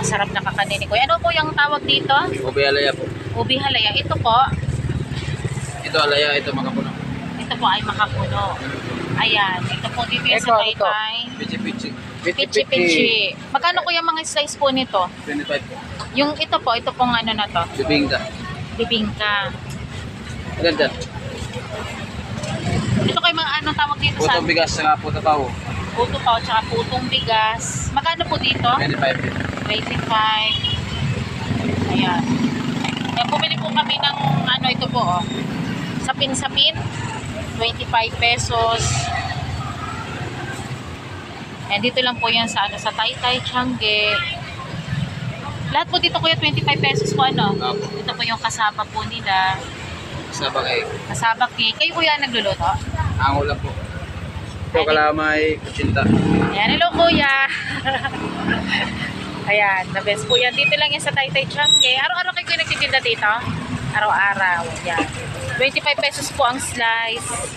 Napakasarap na kakanin ni Kuya. Ano po yung tawag dito? Ube alaya po. Ubi halaya. Ito po, Ito alaya, ito mga puno. ito po ay makapuno. Ayan, ito po dito yung Ito, sa ito. taytay. Pichi-pichi. Pichi pichi. Magkano kuya mga slice po nito? 25 po. Yung ito po, ito pong ano na to, Bibingka. bibingka. Dyan? Ito kayo mga anong tawag dito sa Putong bigas sa puto tao. Puto pa at saka putong bigas. Magkano po dito? 25 din. 25. Ayan. Ayan, bumili po kami ng ano ito po oh. Sapin-sapin. 25 pesos. Ayan, dito lang po yan sa ano sa Taytay, Changi. Lahat po dito kuya 25 pesos po ano. Opo. Ito po yung kasaba po nila. Sa bagay. Kasaba cake. Kayo kuya ang nagluluto? Ango lang po. Ito kalamay, kutsinta. Ayan, hello kuya. Ayan, the best po yan. Dito lang yan sa Taytay Changi. Araw-araw kayo nagtitinda dito? Araw-araw. Yan. 25 pesos po ang slice.